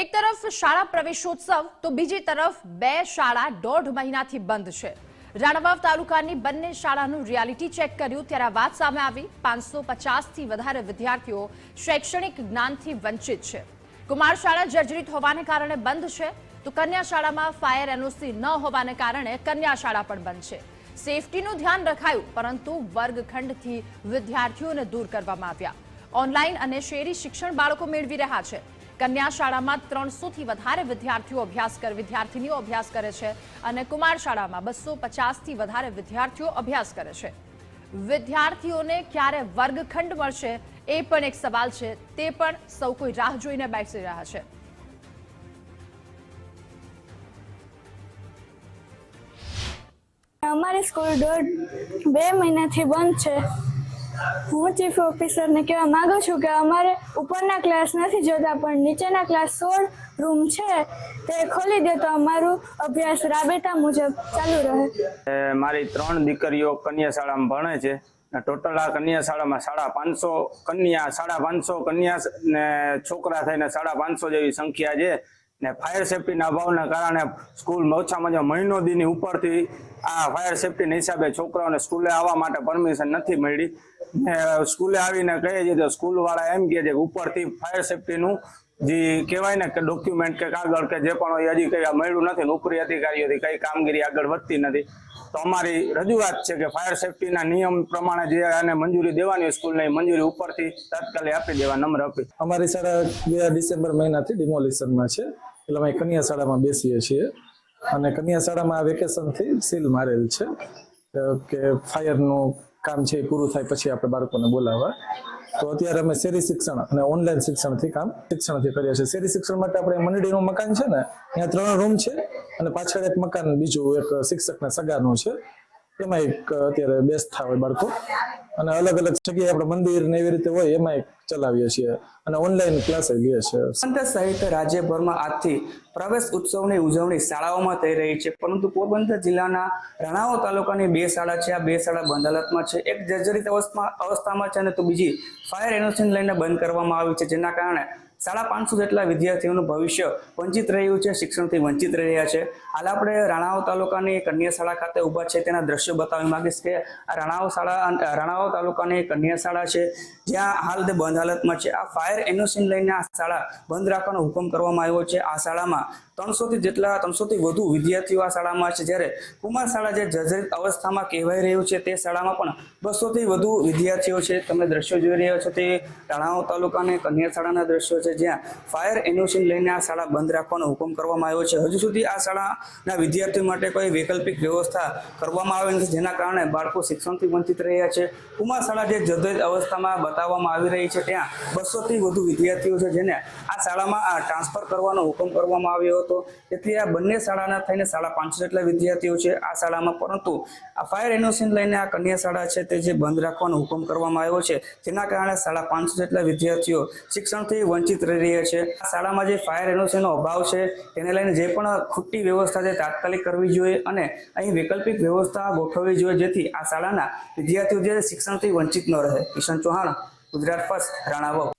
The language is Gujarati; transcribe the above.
એક તરફ શાળા પ્રવેશોત્સવ, તો બીજી તરફ બે શાળા દોઢ મહિનાથી બંધ છે. રાણાવાવ તાલુકાની બંને શાળાનું રિયાલિટી ચેક કર્યું, ત્યારે વાત સામે આવી. પાંચસો પચાસથી વધારે વિદ્યાર્થીઓ શૈક્ષણિક જ્ઞાનથી વંચિત છે. કુમાર શાળા જર્જરિત હોવાને કારણે બંધ છે. તો કન્યા શાળામાં ફાયર એનઓસી ન હોવાને કારણે કન્યા શાળા પણ બંધ છે. સેફટીનું ધ્યાન રખાયું, પરંતુ વર્ગખંડથી વિદ્યાર્થીઓને દૂર કરવામાં આવ્યા. ઓનલાઈન અને શેરી શિક્ષણ બાળકો મેળવી રહ્યા છે. કન્યા શાળામાં ત્રણસોથી વધારે વિદ્યાર્થીઓ અભ્યાસ કરે, વિદ્યાર્થીનીઓ અભ્યાસ કરે છે અને કુમાર શાળામાં બસો પચાસથી વધારે વિદ્યાર્થીઓ અભ્યાસ કરે છે. વિદ્યાર્થીઓને ક્યારે વર્ગખંડ મળશે એ પણ એક સવાલ છે. તે પણ સૌ કોઈ રાહ જોઈને બેસી રહ્યા છે. અમારી સ્કૂલ દોઢ બે મહિનાથી બંધ છે. હું ચીફ ઓફિસરને કહેવા માગું છું કે અમારે ઉપરના ક્લાસ નથી જોતા, પણ નીચેના ક્લાસ સોળ રૂમ છે, તે ખોલી દે તો અમારું અભ્યાસ રાબેતા મુજબ ચાલુ રહે. મારી ત્રણ દીકરીઓ કન્યા શાળામાં ભણે છે. ટોટલ આ કન્યા શાળામાં સાડા પાંચસો કન્યા, સાડા પાંચસો કન્યા ને છોકરા થઈને સાડા પાંચસો જેવી સંખ્યા છે. ને ફાયર સેફટીના અભાવના કારણે સ્કૂલ ઓછામાં ઓછા મહિનો દીની ઉપરથી આ ફાયર સેફટીના હિસાબે છોકરાઓને સ્કૂલે આવવા માટે પરમિશન નથી મળી. ને સ્કૂલે આવીને કહે છે તો સ્કૂલવાળા એમ કહે છે કે ઉપરથી ફાયર સેફટીનું જે કહેવાય ને કે ડોક્યુમેન્ટ કે કાગળ કે જે પણ હોય હજી કઈ મળ્યું નથી. ઉપરી અધિકારીઓથી કઈ કામગીરી આગળ વધતી નથી. તો અમારી રજૂઆત છે કે ફાયર સેફટીના નિયમ પ્રમાણે જે આને મંજૂરી દેવાની સ્કૂલને મંજૂરી ઉપરથી તાત્કાલિક આપી દેવા નમ્ર આપી અમારી શાળા ગયા ડિસેમ્બર મહિનાથી ડિમોલિશનમાં છે. એટલે અમે કન્યા શાળામાં બેસીએ છીએ. અને કન્યા શાળામાં વેકેશનથી સીલ મારેલ છે. કે ફાયરનું કામ છે એ પૂરું થાય પછી આપણે બાળકોને બોલાવવા. તો અત્યારે અમે શેરી શિક્ષણ અને ઓનલાઈન શિક્ષણથી કામ, શિક્ષણથી કરીએ છીએ. શેરી શિક્ષણ માટે આપણે મંડળીનું મકાન છે ને, ત્યાં ત્રણ રૂમ છે અને પાછળ એક મકાન, બીજું એક શિક્ષકના સગાનું છે. એમાં એક અત્યારે બેસતા હોય બાળકો. અને અલગ અલગ જગ્યાએ આપણે મંદિર ને એવી રીતે હોય, એમાં એક ચલાવીએ છીએ. અને ઓનલાઈન ક્લાસ લઈએ છીએ સંત સહિત રાજ્યભરમાં આજથી પ્રવેશ ઉત્સવની ઉજવણી શાળાઓમાં થઈ રહી છે. પરંતુ પોરબંદર જિલ્લાના રણાવો તાલુકાની બે શાળા છે. આ બે શાળા બંધ હાલતમાં છે. એક જર્જરિત અવસ્થા અવસ્થામાં છે અને તો બીજી ફાયર એનોસિન લઈને બંધ કરવામાં આવી છે, જેના કારણે સાડા પાંચસો જેટલા વિદ્યાર્થીઓનું ભવિષ્ય વંચિત રહ્યું છે, શિક્ષણથી વંચિત રહી રહ્યા છે. હાલ આપણે રાણાઓ તાલુકાની કન્યા શાળા ખાતે ઊભા છે, તેના દ્રશ્યો બતાવવા માંગીશ કે આ રાણાવ શાળા રાણાવ તાલુકાની કન્યા શાળા છે, જ્યાં હાલ તે બંધ હાલતમાં છે. આ ફાયર એનઓસીને લઈને આ શાળા બંધ રાખવાનો હુકમ કરવામાં આવ્યો છે. આ શાળામાં ત્રણસોથી જેટલા, ત્રણસોથી વધુ વિદ્યાર્થીઓ આ શાળામાં છે જ્યારે કુમાર શાળા જે જર્જરિત અવસ્થામાં કહેવાઈ રહ્યું છે, તે શાળામાં પણ બસોથી વધુ વિદ્યાર્થીઓ છે. તમે દ્રશ્યો જોઈ રહ્યા છો તે ટાળાઓ તાલુકા અને કન્યા શાળાના દ્રશ્યો છે. જ્યાં ફાયર એનઓસીને લઈને આ શાળા બંધ રાખવાનો હુકમ કરવામાં આવ્યો છે. હજુ સુધી આ શાળાના વિદ્યાર્થીઓ માટે કોઈ વૈકલ્પિક વ્યવસ્થા કરવામાં આવી નથી, જેના કારણે બાળકો શિક્ષણથી વંચિત રહ્યા છે. કુમાર શાળા જે જર્જરિત અવસ્થામાં બતાવવામાં આવી રહી છે, ત્યાં બસોથી વધુ વિદ્યાર્થીઓ છે, જેને આ શાળામાં ટ્રાન્સફર કરવાનો હુકમ કરવામાં આવ્યો હતો તેથી આ બંને શાળાના થઈને સાડા પાંચસો જેટલા વિદ્યાર્થીઓ છે આ શાળામાં. પરંતુ આ ફાયર એનઓસીને લઈને આ કન્યા શાળા છે તે જે બંધ રાખવાનો હુકમ કરવામાં આવ્યો છે, જેના કારણે સાડા પાંચસો જેટલા વિદ્યાર્થીઓ શિક્ષણથી વંચિત રહી રહ્યા છે. આ શાળામાં જે ફાયર એનઓસીનો અભાવ છે તેને લઈને જે પણ ખૂટતી વ્યવસ્થા છે તાત્કાલિક કરવી જોઈએ અને અહીં વૈકલ્પિક વ્યવસ્થા ગોઠવવી જોઈએ, જેથી આ શાળાના વિદ્યાર્થીઓ જે શિક્ષણથી વંચિત ન રહે. કિશન ચૌહાણ, ગુજરાત ફર્સ્ટ રાણાવાવ